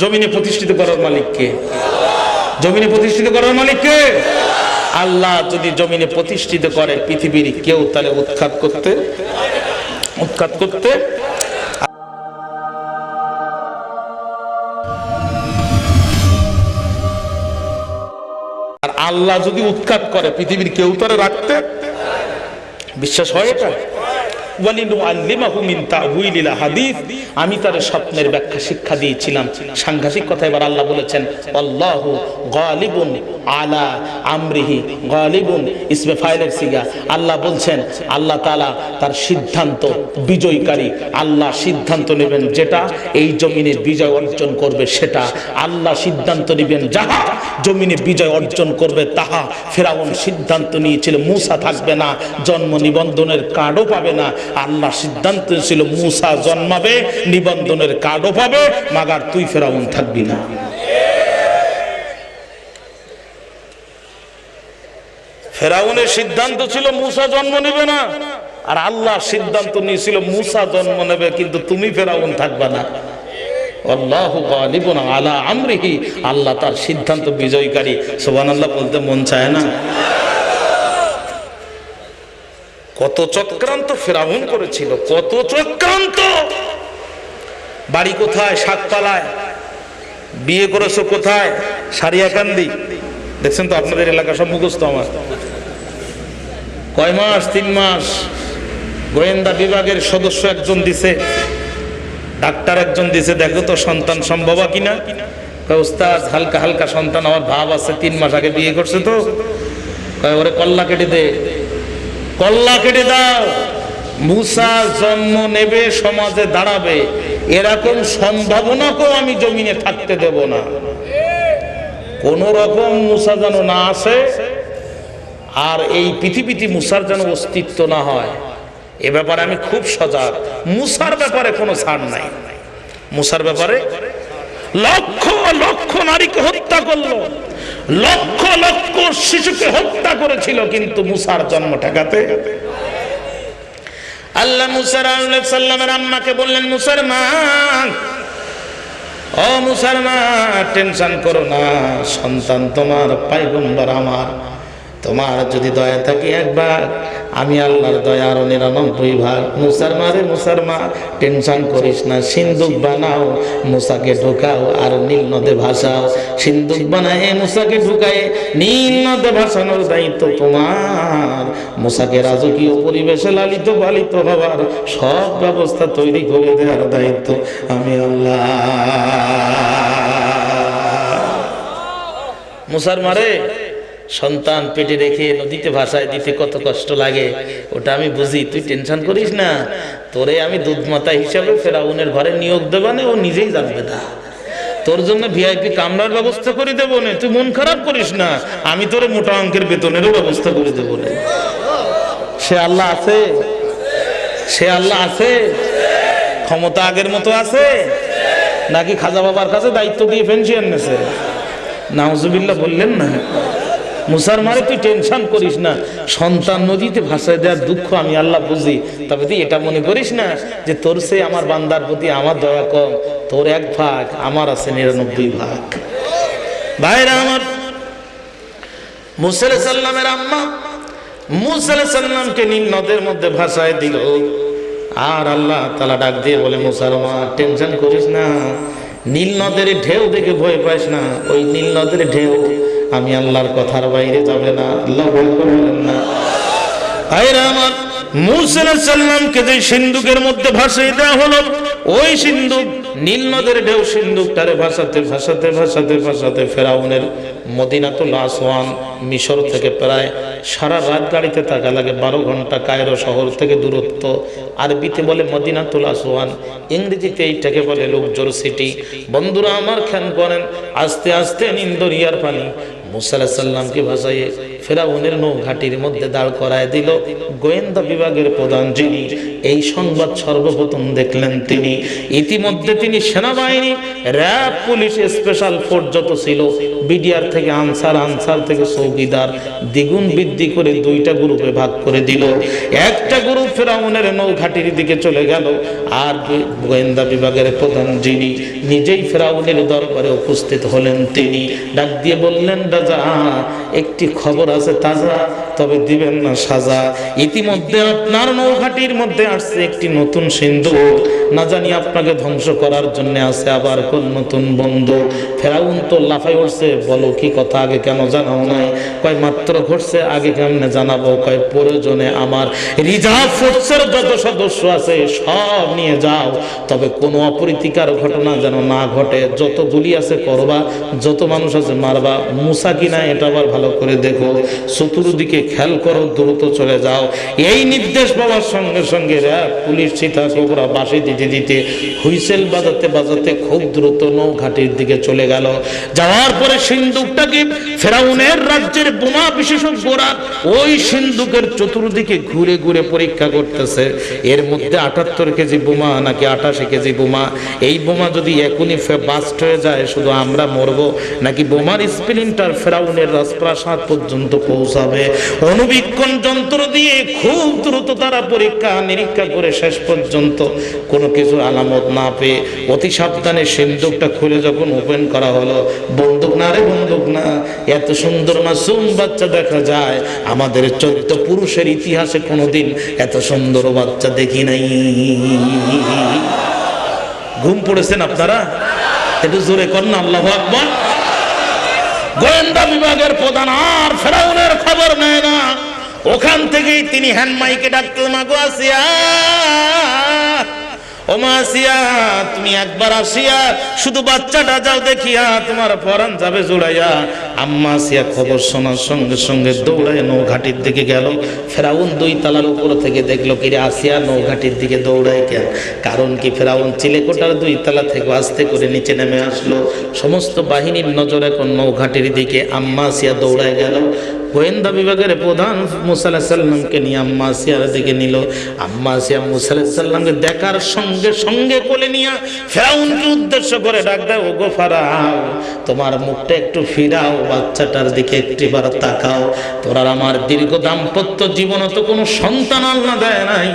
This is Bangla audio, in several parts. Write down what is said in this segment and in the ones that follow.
জমিনে প্রতিষ্ঠিত করার মালিককে জমিনে প্রতিষ্ঠিত করার মালিককে আল্লাহ যদি জমিনে প্রতিষ্ঠিত করে পৃথিবীর কেউ, তাহলে উৎখাত করতে উৎখাত করতে। আর আল্লাহ যদি উৎখাত করে পৃথিবীর কেউ তারে রাখতে। বিশ্বাস হয় এটা? আমি তার স্বপ্নের ব্যাখ্যা শিক্ষা দিয়েছিলাম। সাংঘাতিক কথা এবার আল্লাহ বলেছেন, আল্লাহু গালিবুন আলা আমরিহি, গালিবুন ইসমে ফাইলের সিগা। আল্লাহ বলছেন, আল্লাহ তালা তার সিদ্ধান্ত বিজয়কারী। আল্লাহ সিদ্ধান্ত নেবেন যেটা, এই জমিনে বিজয় অর্জন করবে সেটা। আল্লাহ সিদ্ধান্ত নেবেন যাহা, জমিনে বিজয় অর্জন করবে তাহা। ফেরাউন সিদ্ধান্ত নিয়েছিল, মূসা থাকবে না, জন্ম নিবন্ধনের কার্ডও পাবে না। আল্লাহ সিদ্ধান্ত ছিল মূসা জন্মাবে, নিবন্ধনের কার্ডও পাবে, মাগার তুই ফেরাউন থাকবি না। ফেরাউনের সিদ্ধান্ত ছিল মূসা জন্ম নেবে না, আর আল্লাহ সিদ্ধান্ত নিয়েছিল মূসা জন্ম নেবে, কিন্তু তুমি ফেরাউন থাকবে না। আল্লাহ আল্লাহ তার সিদ্ধান্ত বিজয়কারী। সুবহানাল্লাহ বলতে মন চায় না? কত চক্রান্ত ফেরাউন করেছিল, কত চক্রান্ত। বাড়ি কোথায়? শাকপালায় বিয়ে করেছ কোথায়? সারিয়াকান্দি। দেখছেন তো, আপনাদের এলাকা সব মুখস্থ আমার। কয় মাস? তিন মাস। গোয়েন্দা বিভাগের সদস্য একজন দিছে। ডাক্তার একজন দিছে, দেখো তো, সন্তান সম্ভব কিনা? কয়, ওস্তাদ, হালকা হালকা সন্তান, আমার ভাব আছে, তিন মাস আগে বিয়ে করছে তো। ওরে কল্লা কেটে দে। কল্লা কেটে দাও। মুসা জন্ম নেবে, সমাজে দাঁড়াবে। এরকম সম্ভাবনাকেও আমি জমিনে থাকতে দেব না। কোন রকম মুসা যেন না আসে, আর এই পৃথিবীতে মুসার যেন অস্তিত্ব না হয়, এ ব্যাপারে আমি খুব সজাগ। মুসার ব্যাপারে কোনো ছাড় নাই। মুসার ব্যাপারে লক্ষ লক্ষ নারীকে হত্যা করল। লক্ষ লক্ষ শিশুকে হত্যা করেছিল কিন্তু মুসার জন্ম ঠেকাতে। আল্লাহ মুসার আল্লাহামের আম্মাকে বললেন, মুসার মা, ও মুসার মা, টেনশন করো না, সন্তান তোমার পাইগম্বর আমার। তোমার যদি দয়া থাকে একবার, আমি আল্লাহর দয়া আরও নিরানব্বই ভাগ। মুসার মারে মুসার মা, টেনশন করিস না সিন্দুক বানাও, মুসাকে ঢুকাও আর নীল নদে ভাসাও। সিন্দুক বানায় মুসাকে ঢুকায়, নীল নদে ভাসানোর দায়িত্ব তোমার। মুসাকে রাজকীয় পরিবেশে লালিত, পালিত হবার সব ব্যবস্থা তৈরি করে দেওয়ার দায়িত্ব আমি আল্লাহ। মুসার মারে সন্তান পেটে রেখে নদীতে ভাসায় দিতে কত কষ্ট লাগে, ওটা আমি বুঝি, তুই টেনশন করিস না। তোরে আমি দুধ মাতা হিসাবে ফেরাউনের ঘরে নিয়োগ দেবা না, ও নিজেই জানবে না তোর জন্য ভিআইপি কামরার ব্যবস্থা করে দেবো না, তুই মন খারাপ করিস না, আমি তোরে মোটা অঙ্কের বেতনেরও ব্যবস্থা করে দেবো না। সে আল্লাহ আছে? সে আল্লাহ আছে? ক্ষমতা আগের মতো আছে? নাকি খাজা বাবার কাছে দায়িত্ব দিয়ে পেনশন নেছে? নাউজুবিল্লাহ বললেন না। মুসার মারে তুই টেনশন করিস না। সন্তান নদীতে ভাসায় দেওয়ার দুঃখ আমি আল্লাহ বুঝি। তবে তুই এটা মনে করিস না যে তোর সে আমার বান্দার প্রতি আমার দয়া কম। তোর এক ভাগ, আমার আছে নিরানব্বই ভাগ। ভাইরা আমার মুসাল সাল্লামের আম্মা মুসাল সাল্লামকে নীল নদের মধ্যে ভাসায় দিল। আর আল্লাহ তালা ডাক দিয়ে বলে মুসার মা, টেনশন করিস না। নীল নদের ঢেউ দেখে ভয় পাইস না। ওই নীল নদের ঢেউ আমি আল্লাহর কথার বাইরে যাবে না, আল্লাহ ভয় করবেন না। ভাইরা আমার, মুসা সাল্লামকে যে সিন্ধুকের মধ্যে ভাসিয়ে দেওয়া হলো, ওই সিন্ধুক, নীল নদের ঢেউ সিন্ধুকটারে ভাসাতে ভাসাতে ভাসাতে ভাসাতে ফেরাউনের মদিনাতুল আসওয়ান মিশর থেকে প্রায় সারা রাত গাড়িতে থাকা লাগে, বারো ঘণ্টা কায়রো শহর থেকে দূরত্ব। আরবিতে বলে মদিনাতুল আসওয়ান, ইংরেজিতে এইটাকে বলে লোকজোর সিটি। বন্ধুরা আমার খেয়াল করেন, আস্তে আস্তে নিন্দরিয়ার পানি মুসা সাল্লামকে ভাসাইয়ে ফেরাউনের নৌঘাটির মধ্যে দাঁড় করায় দিল গোয়েন্দা বিভাগের প্রধান যিনি। এই সংবাদ সর্বপ্রথম দেখলেন তিনি। ইতিমধ্যে তিনি সেনাবাহিনী, র্যাব, পুলিশ, স্পেশাল ফোর্স যত ছিল, বিডিআর থেকে আনসার আনসার থেকে চৌকিদার দ্বিগুণ বৃদ্ধি করে দুইটা গ্রুপে ভাগ করে দিল। একটা গ্রুপ ফেরাউনের নৌঘাটির দিকে চলে গেল, আর গোয়েন্দা বিভাগের প্রধান যিনি, নিজেই ফেরাউনের দরবারে উপস্থিত হলেন তিনি। ডাক দিয়ে বললেন, রাজা, একটি খবর আছে তাজা তবে দিবেন না সাজা। ইতিমধ্যে আপনার নৌঘাটির মধ্যে আসছে একটি নতুন সিন্ধু। না জানি আপনাকে ধ্বংস করার জন্য আছে আবার কোন নতুন বন্ধু। ফেরাউন তো লাফাই উঠছে, বলো কি কথা, আগে কেন জানাও নাই? কয়, মাত্র ঘটছে, আগে কেমনে জানাব? কয়, প্রয়োজনে আমার রিজার্ভ ফোর্সের যত সদস্য আছে সব নিয়ে যাও। তবে কোনো অপরীতিকার ঘটনা যেন না ঘটে। যত গুলি আছে করবা, যত মানুষ আছে মারবা। মুসা কিনা এটা আবার ভালো করে দেখো। চতুর্দিকে খেয়াল করো, দ্রুত চলে যাও। এই নির্দেশ পাওয়ার সঙ্গে সঙ্গে পুলিশ সীতা কোবরা বাসি দিতে দিতে হুইসেল বাজাতে বাজাতে খুব দ্রুত নৌঘাটির দিকে চলে গেল। যাওয়ার পরে সিন্ধুকটাকে ফেরাউনের রাজ্যের বোমা বিশেষজ্ঞরা ওই সিন্ধুকের চতুর্দিকে ঘুরে ঘুরে পরীক্ষা করতেছে। এর মধ্যে আটাত্তর কেজি বোমা নাকি আটাশি কেজি বোমা। এই বোমা যদি এখনই বাস্ট হয়ে যায়, শুধু আমরা মরবো, নাকি বোমার স্প্লিন্টার ফেরাউনের রাজপ্রাসাদ পর্যন্ত পৌঁছাবে? অনুবীক্ষণ যন্ত্র দিয়ে খুব দ্রুত তারা পরীক্ষা, নিরীক্ষা করে শেষ পর্যন্ত কোনো কিছু আলামত না পেয়ে অতি সাবধানে সিন্ধুকটা খুলে যখন ওপেন করা হলো, বন্দুক না রে বন্দুক না, এত সুন্দর মাসুম বাচ্চা দেখা যায়, আমাদের চোদ্দ পুরুষের ইতিহাসে কোনোদিন এত সুন্দর বাচ্চা দেখি নাই। ঘুম পড়েছেন আপনারা? একটু জোরে কর না, আল্লাহ আকবর। গোয়েন্দা বিভাগের প্রধান আর ফেরাউনের ওখান থেকেই তিনি হ্যান্ড মাইকে ডাকতে মাগো আসিয়া, ও মা আসিয়া, তুমি একবার আসিয়া শুধু বাচ্চাটা যাও দেখিয়া তোমার পরান যাবে জোড়াইয়া। আম্মা আসিয়া খবর শোনার সঙ্গে সঙ্গে দৌড়ায় নৌঘাটির দিকে গেল। ফেরাউন দুই তালার উপর থেকে দেখল কি রে আসিয়া, নৌঘাটির দিকে দৌড়ায় কেন? কারণ কি ফেরাউন চিলেকোটার দুই তালা থেকে আস্তে করে নিচে নেমে আসলো। সমস্ত বাহিনীর নজর এখন নৌঘাটির দিকে। আম্মা আসিয়া দৌড়ায় গেল। গোয়েন্দা বিভাগের প্রধান মুসাল্লাহ সাল্লামকে নিয়ে আম্মা আসিয়ার দিকে নিল। আম্মা আসিয়া মুসাল্লাহ সাল্লামকে দেখার সঙ্গে সঙ্গে কোলে নিয়ে ফেরাউনকে উদ্দেশ্য করে ডাক দেয় ও গো ফারাও, তোমার মুখটা একটু ফিরাও, বাচ্চাটার দিকে একটিবার তাকাও। তোরা আমার দীর্ঘ দাম্পত্য জীবন তো কোনো সন্তান আল্লাহ দেয় নাই।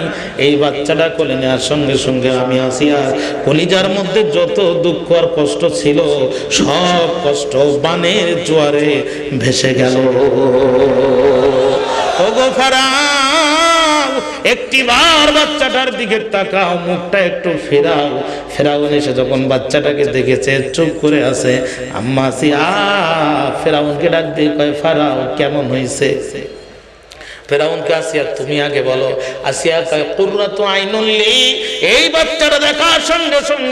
এই বাচ্চাটা কোলে নেওয়ার সঙ্গে সঙ্গে আমি আসিয়া কলিজার মধ্যে যত দুঃখ আর কষ্ট ছিল, সব কষ্ট বানের জোয়ারে ভেসে গেল। ওগো ফারাও একটি বার বাচ্চাটার দিকে তাকাও, মুখটা একটু ফেরাও। ফেরাউন এসে যখন বাচ্চাটাকে দেখেছে, চুপ করে আছে, আম্মা আসি আ ফেরাউনকে ডাক দিয়ে কয়, ফারাও, কেমন হয়েছে বলো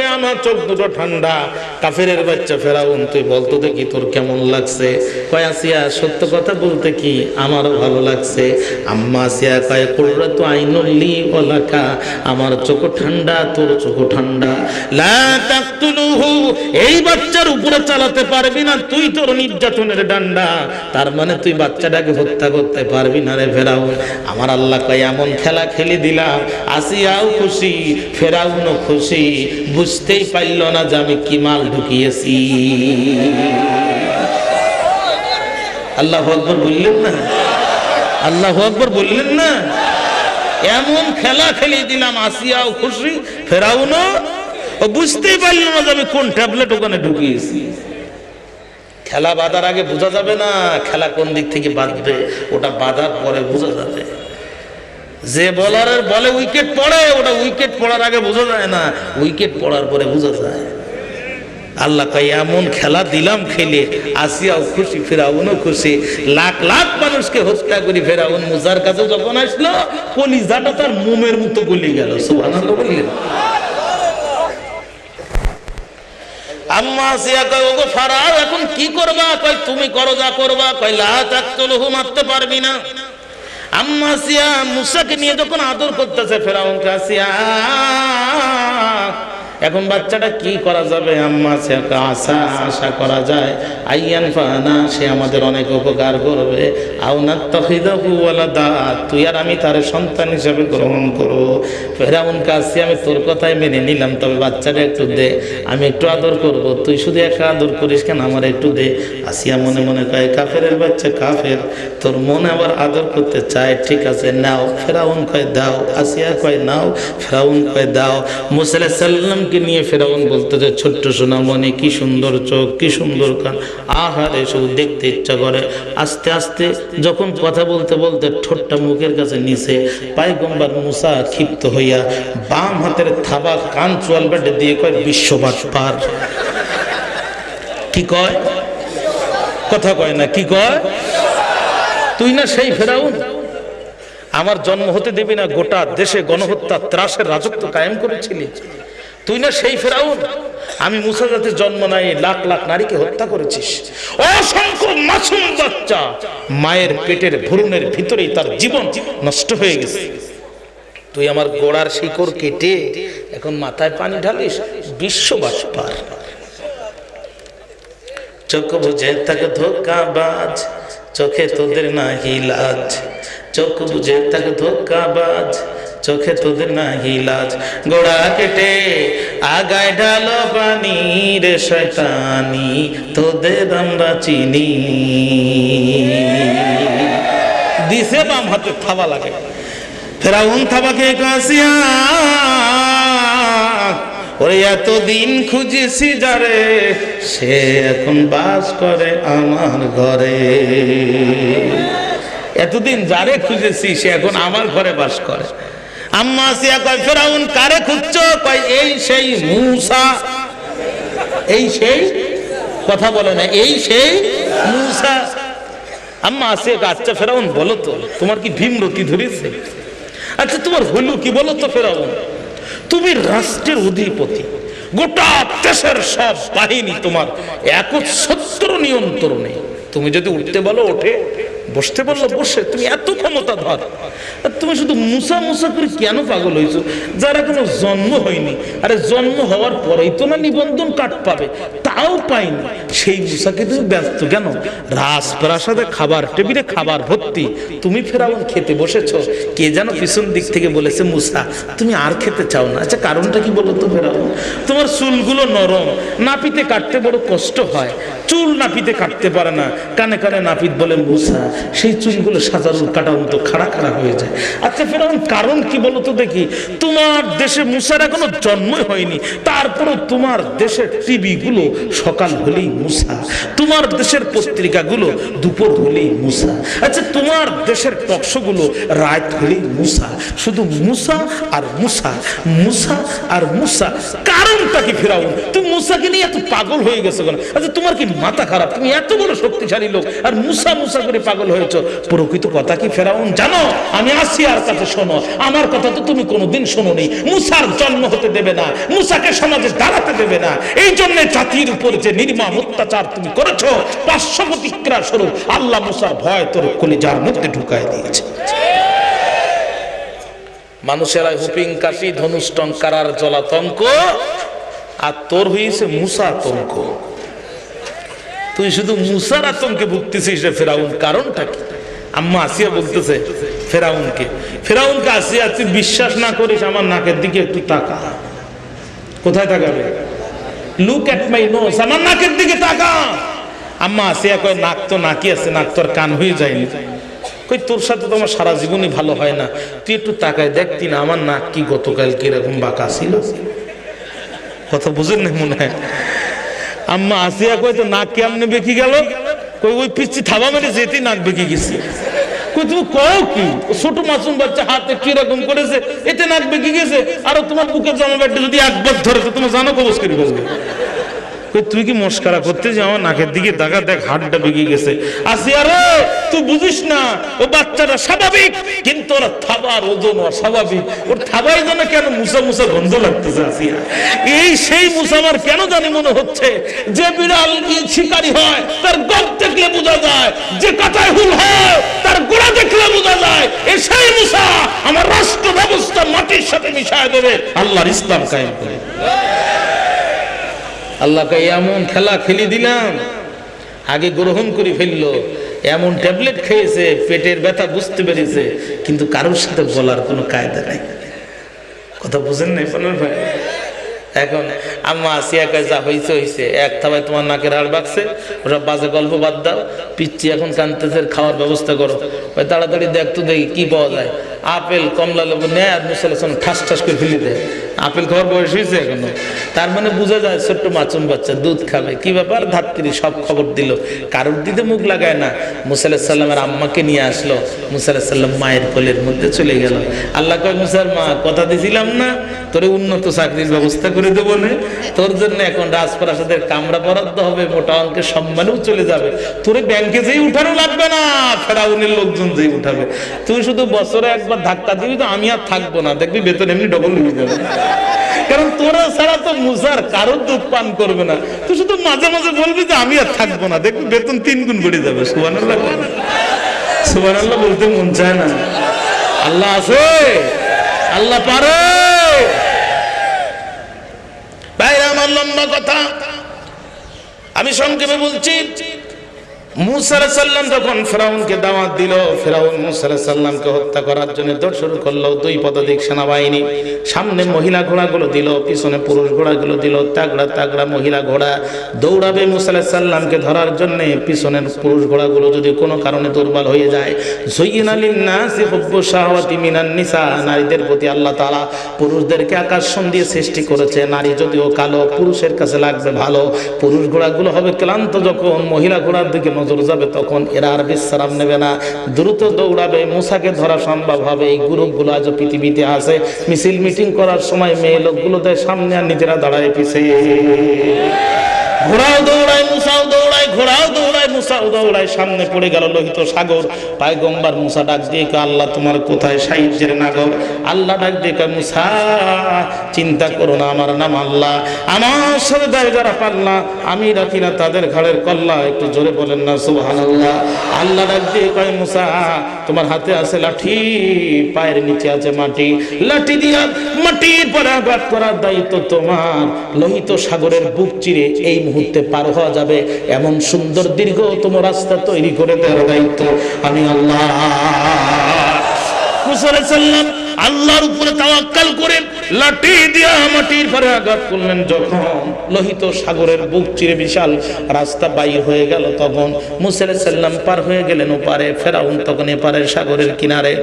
আমার চোখ ঠান্ডা। তোর ভালো লাগছে? আমার চোখ ঠান্ডা, তোর চোখ ঠান্ডা। লা এই বাচ্চার উপরে চালাতে পারবি না, তুই তোর নির্যাতনের ডান্ডা। তার মানে তুই বাচ্চাটাকে হত্যা করতে পারবি না রে ফেরাউন, আমার আল্লাহ কয় এমন খেলা খেলি দিলাম, আসিয়াও খুশি, ফেরাউনও খুশি, বুঝতেই পারল না যে আমি কি মাল ঢুকিয়েছি। আল্লাহ আকবর বললেন না? আল্লাহ আকবর বললেন না? এমন খেলা খেলে দিলাম, আসিয়াও খুশি, ফেরাউনও, ও বুঝতেই পারল না যে আমি কোন ট্যাবলেট ওখানে ঢুকিয়েছি। খেলা বাঁধার আগে বোঝা যাবে না খেলা কোন দিক থেকে বাঁধবে, ওটা বাঁধার পরে বোঝা যাবে। যে বলারের বলে উইকেট পড়ে, ওটা উইকেট পড়ার আগে বোঝা যায় না উইকেট পড়ার পরে বোঝা যায়। আল্লাহ কয়, এমন খেলা দিলাম খেলে, আসিয়াও খুশি, ফেরাউনও খুশি। লাখ লাখ মানুষকে হত্যা করি, ফেরাউন মুজার কাছে যখন আসলো, কলিজাটা তার মোমের মতো গলি গেল, সুবহানাল্লাহ বললেন। আম্মা আসিয়া কয় এখন কি করবা? কয়, তুমি করো যা করবা। কয়, লা তাকতুলহু, মারতে পারবি না। আম্মা আসিয়া মুসাকে নিয়ে যখন আদর করতেছে, ফেরাউনকে আসিয়া এখন বাচ্চাটা কি করা যাবে? আম্মা আশা আশা করা যায়। আইয়ান ফানা, সে আমাদের অনেক উপকার করবে। আউনাত তখিদাহু দা তুই আর আমি তার সন্তান হিসেবে গ্রহণ করব। ফেরাউন কাছে আমি তোর কথাই মেনে নিলাম, তবে বাচ্চাটা একটু দে। আমি একটু আদর করব। তুই শুধু একা আদর করিস কেন? আমার একটু দে। আসিয়া মনে মনে কয় কাফের বাচ্চা কাফের। তোর মনে আবার আদর করতে চায়। ঠিক আছে, নাও। ফেরাউন কয়, দাও। আসিয়া কয়, নাও। ফেরাউন কয়, দাও। মুসাল্লাহ সাল্লামকে নিয়ে ফেরাউন বলতে যে ছোট্ট সোনামণি, কি সুন্দর চোখ, কি সুন্দর কান, আহারে শুধু দেখতে ইচ্ছা করে। আস্তে আস্তে যখন কথা বলতে বলতে ঠোঁটটা মুখের কাছে নিচে পাইগম্বার মুসা ক্ষিপ্ত হইয়া বাম হাতের থাবা কান চোয়াল বেটে দিয়ে কয় বিশ্ববাস পার। কি কয়? কথা কয় না, কি কয়? তুই না সেই ফেরাউন? আমার জন্ম হতে দিবি না, গোটা দেশে গণহত্যা, ত্রাসের রাজত্ব কায়েম করেছিলি। তুই না সেই ফেরাউন? আমি মুসা জাতির জন্ম নাই, লাখ লাখ নারীকে হত্যা করেছিস। অসংখ্য মাসুম বাচ্চা মায়ের পেটের ভ্রূণের ভিতরেই তার জীবন নষ্ট হয়ে গেছে। তুই আমার গোড়ার শিকড় কেটে এখন মাথায় পানি ঢালিস বিশ্ববাস পার চোখ বুঝে তাকে ধোকাবাজ, চোখে তোদের নাহি লাজ। চোখ বুঝে তাকে ধোকাবাজ চোখে তোদের নাহি লাজ। গোড়া কেটে আগায় ঢালো পানি রে শয়তানি, তোদের আমরা চিনি। দিছে বাম হাতে থাবা লাগে। ফেরাউন থাবাকে কাসিয়া, ওরে এতদিন খুঁজেছি যারে, সে এখন বাস করে আমার ঘরে। এতদিন যারে খুঁজেছি, সে এখন আমার ঘরে বাস করে। আম্মা সিয়া কয় ফেরাউন কারে খুঁজছো? কয় এই সেই মূসা। এই সেই? কথা বলে না এই সেই মূসা। আম্মা আসিয়া কয়, আচ্ছা ফেরাউন বলো তো তোমার কি ভীমরতি ধরেছে? আচ্ছা তোমার হলো কি বলো তো ফেরাউন? তুমি রাষ্ট্রের অধিপতি গোটা দেশের সব বাহিনী তোমার একচ্ছত্র নিয়ন্ত্রণে। তুমি যদি উঠতে বলো ওঠে বসতে বলল বসে তুমি এত ক্ষমতা ধর। তুমি শুধু মুসা মুসা করে কেন পাগল হয়েছো? যারা কোনো জন্ম হয়নি, আরে জন্ম হওয়ার পরেই তো না নিবন্ধন কাট পাবে, তাও পাইনি সেই মুসাকে তুমি ব্যস্ত কেন? রাজপ্রাসাদে খাবার, টেবিলে খাবার ভর্তি। তুমি ফেরাউন খেতে বসেছো। কে যেন পিছন দিক থেকে বলেছে, মুসা, তুমি আর খেতে চাও না। আচ্ছা কারণটা কি বলো তো ফেরাউন? তোমার চুলগুলো নরম, নাপিতে কাটতে বড় কষ্ট হয়। চুল নাপিতে কাটতে পারে না। কানে কানে নাপিত বলে, মুসা, সেই চুলগুলো সাজারুল কাটার মতো খাড়া খাড়া হয়ে যায়। আচ্ছা ফেরাউন, কারণ কি বলো তো দেখি? তোমার দেশে মুসার এখনও জন্মই হয়নি। তারপরও তোমার দেশের টিভি গুলো সকাল হলেই মুসা। তোমার দেশের পত্রিকাগুলো দুপুর হলেই মুসা। আচ্ছা তোমার দেশের টকশোগুলো রাত হলেই মুসা। শুধু মুসা আর মুসা মুসা আর মুসা। কারণটা কি ফেরাউন? তুমি মুসাকে নিয়ে এত পাগল হয়ে গেছো কেন? আচ্ছা তোমার কি মাথা খারাপ? তুমি এত বড় শক্তিশালী লোক। আর মুসা মুসা করে পাগল হয়েছো। প্রকৃত কথা কি ফেরাউন জানো? আমি আসি আর কাছে শোনো। আমার কথা তো তুমি কোনোদিন শোনোনি। মুসার জন্ম হতে দেবে না। মুসাকে সমাজে দাঁড়াতে দেবে না। এই জন্য জাতির উপর যে নির্মম অত্যাচার তুমি করেছ পার্শ্ব প্রতিক্রিয়া স্বরূপ আল্লাহ মুসার ভয় তোর কলিজার মধ্যে ঢুকায় দিয়েছে। মানুষেরা হুপিং কাশি, ধনুষ টঙ্কার জলাতঙ্ক, আর তোর হয়েছে মুসা আতঙ্ক। তুই শুধু মুসার আতঙ্কে ভুগতেছিস রে ফেরাউন, কারণটা কি? আম্মা আসিয়া বলতেছে, ফেরাউনকে ফেরাউনকে আসিয়া তুই বিশ্বাস না করিস, আমার নাকের দিকে একটু তাকা। কোথায় তাকাবে? লুক এট মাই নোস আমার নাকের দিকে তাকা। আম্মা আসিয়া কয়, নাক তো নাকি আছে, নাক তোর কান হয়ে যায়নি। কই, তোর সাথে তো আমার সারা জীবনই ভালো হয় না। তুই একটু তাকায় দেখতি না, আমার নাক কি গতকাল কীরকম বাঁকা ছিল। কথা বুঝেন না মনে হয়? আম্মা আসিয়া কই তো নাক কেমনে বেঁকে গেল? কই, ওই পিচ্ছি থাবা মেরে যেতে নাক বেঁকে গেছে। তুমি কও কি? ছোট মাসুম বাচ্চা হাতে কীরকম করেছে? এতে নাক বেঁকে গেছে। আর তোমার বুকের জমা ব্যাটটা যদি একবার ধরেছে তোমার জানো কবজ করি বসবে তুই কি মস্কারা করতে যে আমার নাকের দিকে দেখা দেখ হাড়টা বেগে গেছে। আসিয়া রে, তুই বুঝিস না, ও বাচ্চাটা স্বাভাবিক, কিন্তু ওর থাবার ওজন অস্বাভাবিক। ওর থাবাই যেন কেন মুসা মুসা গন্ধ লাগতেছে আসিয়া? এই সেই মুসা আমার কেন জানি মনে হচ্ছে? যে বিড়াল শিকারী হয়, তার গপ দেখলে বোঝা যায়। যে কাটায় হুল হয়, তার গোড়া দেখলে বোঝা যায়। এ সেই মুসা আমার রাষ্ট্র ব্যবস্থা মাটির সাথে মিশায় দেবে। আল্লাহর ইসলাম কায়েম করে। আল্লাহকে এমন খেলা খেলি দিলাম, আগে গ্রহণ করে ফেলল, এমন ট্যাবলেট খেয়েছে, পেটের ব্যথা বুঝতে পেরেছে, কিন্তু কারোর সাথে বলার কোনো কায়দা নাই। কথা বুঝেন নাই পনেরো ভাই? এখন আম্মা আসিয়া কয়, যা হয়েছে হয়েছে এক থাবায় তোমার নাকের হাড় বাকছে, ওরা বাজে গল্প বাদ দাও পিচ্ছি এখন কানতেছে খাওয়ার ব্যবস্থা করো। ওই তাড়াতাড়ি দেখ তো দেখি কি পাওয়া যায়। আপেল, কমলা লেবু নেয় আর মুসলাসন ঠাস ঠাস করে ফেলে দেয়। আপেল খাওয়ার বয়স হয়েছে এখনও। তার মানে বোঝা যায় ছোট্ট মাচুম বাচ্চা দুধ খাবে। কি ব্যাপার? ধাত্রী সব খবর দিল। কারোর দিতে মুখ লাগায় না। মুসাল্লাহ সাল্লামের আম্মাকে নিয়ে আসলো। মুসাল্লাহ সাল্লাম মায়ের কোলের মধ্যে চলে গেল। আল্লাহ কয়, মুসার মা, কথা দিছিলাম না? তোরে উন্নত চাকরির ব্যবস্থা করে দেবো না। তোর জন্য এখন রাজপ্রাসাদের কামরা বরাদ্দ হবে। মোটা অঙ্কের সম্মানেও চলে যাবে। তোরে ব্যাংকে যেই উঠানো লাগবে না, ফেরাউনের লোকজন যেই উঠাবে। তুই শুধু বছরে একবার ধাক্কা দিবি তো আমি আর থাকব না। দেখবি বেতন এমনি ডবল হয়ে যাবে। কারণ তোরা ছাড়া তো মুসার দুধ পান করবে না। তুই শুধু মাঝে মাঝে বলবি যে আমি আর থাকব না। দেখবি বেতন তিন গুণ বেড়ে যাবে। সুবান আল্লাহ সুবান আল্লাহ বলতে মন চায় না। আল্লাহ আছে। আল্লাহ পারে। ভাইরা, আমার লম্বা কথা। আমি সংক্ষেপে বলছি মুসা যখন ফেরাউনকে দাওয়াত দিল, ফেরাউন মুসা হত্যা করার জন্য দৌড় শুরু করল, দুই পদাতিক সেনাবাহিনী। সামনে মহিলা ঘোড়াগুলো দিল, পিছনে পুরুষ ঘোড়াগুলো দিল, তাগড়া তাগড়া মহিলা ঘোড়া। দৌড়াবে মুসা আলাইহিস সাল্লামকে ধরার জন্য পিছনের পুরুষ ঘোড়াগুলো যদি কোনো কারণে দুর্বল হয়ে যায়। জয়িনা লিন্নাসি হুব্বু শাহওয়াতি মিনান নিসা। নারীদের প্রতি আল্লাহ তাআলা পুরুষদেরকে আকর্ষণ দিয়ে সৃষ্টি করেছে। নারী যদিও কালো, পুরুষের কাছে লাগবে ভালো। পুরুষ ঘোড়াগুলো হবে ক্লান্ত যখন মহিলা ঘোড়ার দিকে নজর যাবে তখন এরা আর বিশ্রাম নেবে না। দ্রুত দৌড়াবে, মুসাকে ধরা সম্ভব হবে। এই গ্রুপগুলো আজ পৃথিবীতে আছে। মিছিল মিটিং করার সময় মেয়ে লোকগুলোদের সামনে আর নিজেরা দাঁড়ায় পিছিয়ে ঘোড়াও দৌড়ায়, মুসাও দৌড়ায়, ঘোড়াও দৌড়ায়, মুসাও দৌড়ায়, সামনে পড়ে গেল লোহিত সাগর। পায়গম্বার মুসা ডাক দিয়ে আল্লাহ, তোমার কোথায় সাহিত্যের নাগর? আল্লাহ ডাক দিয়ে মুসা, চিন্তা করো না, আমার নাম আল্লাহ। আমার সাথে যারা পাল্লা আমি রাখি না তাদের ঘাড়ের কল্লা। একটু জোরে বলেন না সুবহান আল্লাহ আল্লাহ ডাক দিয়ে কয়, মুসা, তোমার হাতে আছে লাঠি, পায়ের নিচে আছে মাটি। লাঠি দিয়া মাটির পরে আঘাত করার দায়িত্ব তোমার। লোহিত সাগরের বুক চিরে এই মুহূর্তে পার হওয়া যাবে। এমন সুন্দর দীর্ঘ তোমার রাস্তা তৈরি করে দেওয়ার দায়িত্ব আমি আল্লাহ। আল্লাহর উপরে তাওয়াক্কাল করে লাঠি দিয়া মাটির পরে আঘাত করলেন। যখন লোহিত সাগরের বুক চিরে বিশাল রাস্তা বাইর হয়ে গেল, তখন মুসা আলাইহিস সালাম পার হয়ে গেলেন ওপারে। ফেরাউন তখন এপারে সাগরের কিনারে।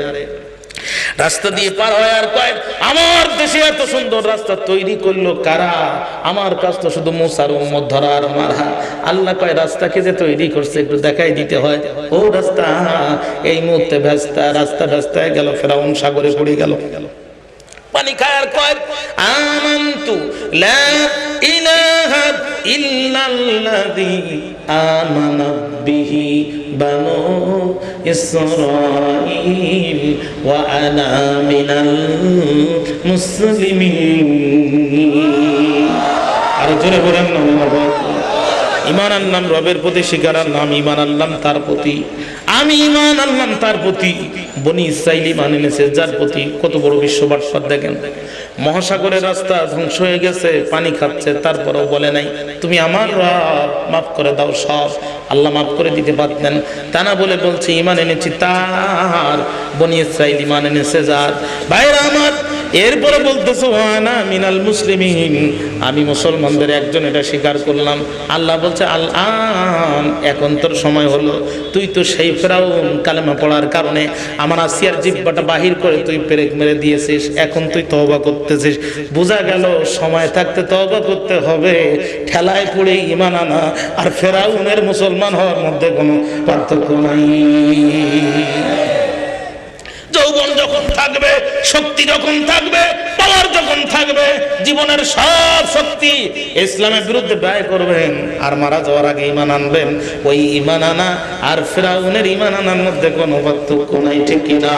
রাস্তা দিয়ে পার হয় আর কয়েক আমার দেশে এত সুন্দর রাস্তা তৈরি করল কারা? আমার কাজ তো শুধু মোসার উম্মত ধরা আর মারা। আল্লাহ কয়, রাস্তাকে যে তৈরি করছে একটু দেখাই দিতে হয়। ও রাস্তা, এই মুহূর্তে ব্যস্তা, রাস্তা ব্যস্তায় গেল, ফেরাউন সাগরে পড়ে গেল। পানি খায়ার কয়, আমান্তু ইলাহা বানু আর জোরে বলেন ইমান আনলাম, রবের প্রতি শিকার আনলাম ইমান আনলাম, তার প্রতি আমি ইমান আনলাম তার প্রতি। বনি ইসরাইল ইমান এনেছে যার প্রতি কত বড় বিশ্ব দেখেন। মহাসাগরের রাস্তা ধ্বংস হয়ে গেছে, পানি খাচ্ছে, তারপরেও বলে নাই, তুমি আমার মাফ করে দাও সব, আল্লাহ মাফ করে দিতে পারতেন তা না বলে বলছে ইমান এনেছি তার, বনি ইসরাইল ইমান এনেছে যার। বাইরে আমার এরপরে বলতেছে, ওয়ানা মিনাল মুসলিমিন। আমি মুসলমানদের একজন এটা স্বীকার করলাম। আল্লাহ বলছে আল আন এখন তোর সময় হলো। তুই তো সেই ফেরাউন কালেমা পড়ার কারণে আমার আসিয়ার জিব্বাটা বাহির করে তুই পেরেক মেরে দিয়েছিস। এখন তুই তওবা করতেছিস। বোঝা গেল, সময় থাকতে তওবা করতে হবে। ঠেলায় পড়ে ইমান আনা। আর ফেরাউনের মুসলমান হওয়ার মধ্যে কোনো পার্থক্য নাই। যৌবন যখন থাকবে, শক্তি যখন থাকবে পাওয়ার যখন থাকবে, জীবনের সব শক্তি ইসলামের বিরুদ্ধে ব্যয় করবেন। আর মারা যাওয়ার আগে ইমান আনবেন। ওই ইমান আনা আর ফেরাউনের ইমান আনার মধ্যে কোনো পার্থক্য নাই, ঠিক কিনা?